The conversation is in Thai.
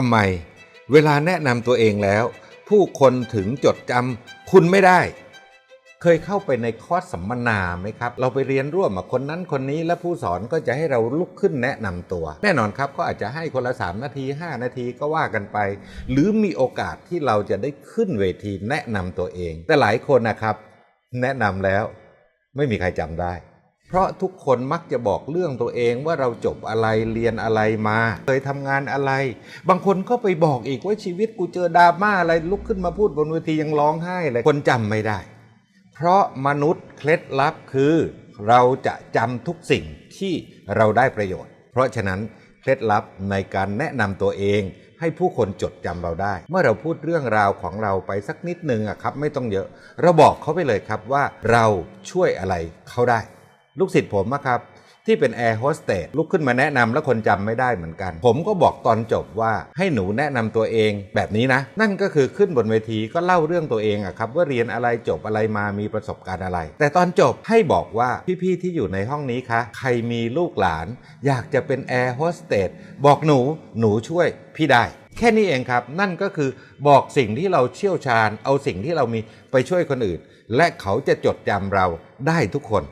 ทำไม เวลาแนะนำตัวเองแล้ว ผู้คนถึงจดจำคุณไม่ได้ เคยเข้าไปในคอร์สสัมมนาไหมครับ เราไปเรียนร่วมกับคนนั้นคนนี้และผู้สอนก็จะให้เราลุกขึ้นแนะนำตัว แน่นอนครับก็อาจจะให้คนละ 3 นาที 5 นาทีก็ว่ากันไป หรือมีโอกาสที่เราจะได้ขึ้นเวทีแนะนำตัวเอง แต่หลายคนนะครับ แนะนำแล้ว ไม่มีใครจำได้ เพราะทุกคนมักจะบอกเรื่องตัวเองว่าเราจบอะไรเรียนอะไรมาเคยทำงานอะไร บางคนก็ไปบอกอีกว่าชีวิตกูเจอดราม่าอะไรลุกขึ้นมาพูดบนเวทียังร้องไห้เลยคนจำไม่ได้ เพราะมนุษย์เคล็ดลับคือ เราจะจำทุกสิ่งที่เราได้ประโยชน์ เพราะฉะนั้นเคล็ดลับในการแนะนำตัวเองให้ผู้คนจดจำเราได้ เมื่อเราพูดเรื่องราวของเราไปสักนิดนึงอะครับ ไม่ต้องเยอะ เราบอกเขาไปเลยครับว่าเราช่วยอะไรเขาได้ ลูกศิษย์ผมอะครับที่เป็นแอร์โฮสเตสลุกขึ้นมาแนะนำแล้วคนจำไม่ได้เหมือนกัน ผมก็บอกตอนจบว่าให้หนูแนะนำตัวเองแบบนี้นะ นั่นก็คือขึ้นบนเวทีก็เล่าเรื่องตัวเองอะครับว่าเรียนอะไรจบอะไรมามีประสบการณ์อะไร แต่ตอนจบให้บอกว่าพี่ๆที่อยู่ในห้องนี้คะใครมีลูกหลาน อยากจะเป็นแอร์โฮสเตสบอกหนูหนูช่วยพี่ได้แค่นี้เองครับ นั่นก็คือบอกสิ่งที่เราเชี่ยวชาญ เอาสิ่งที่เรามีไปช่วยคนอื่น และเขาจะจดจำเราได้ทุกคน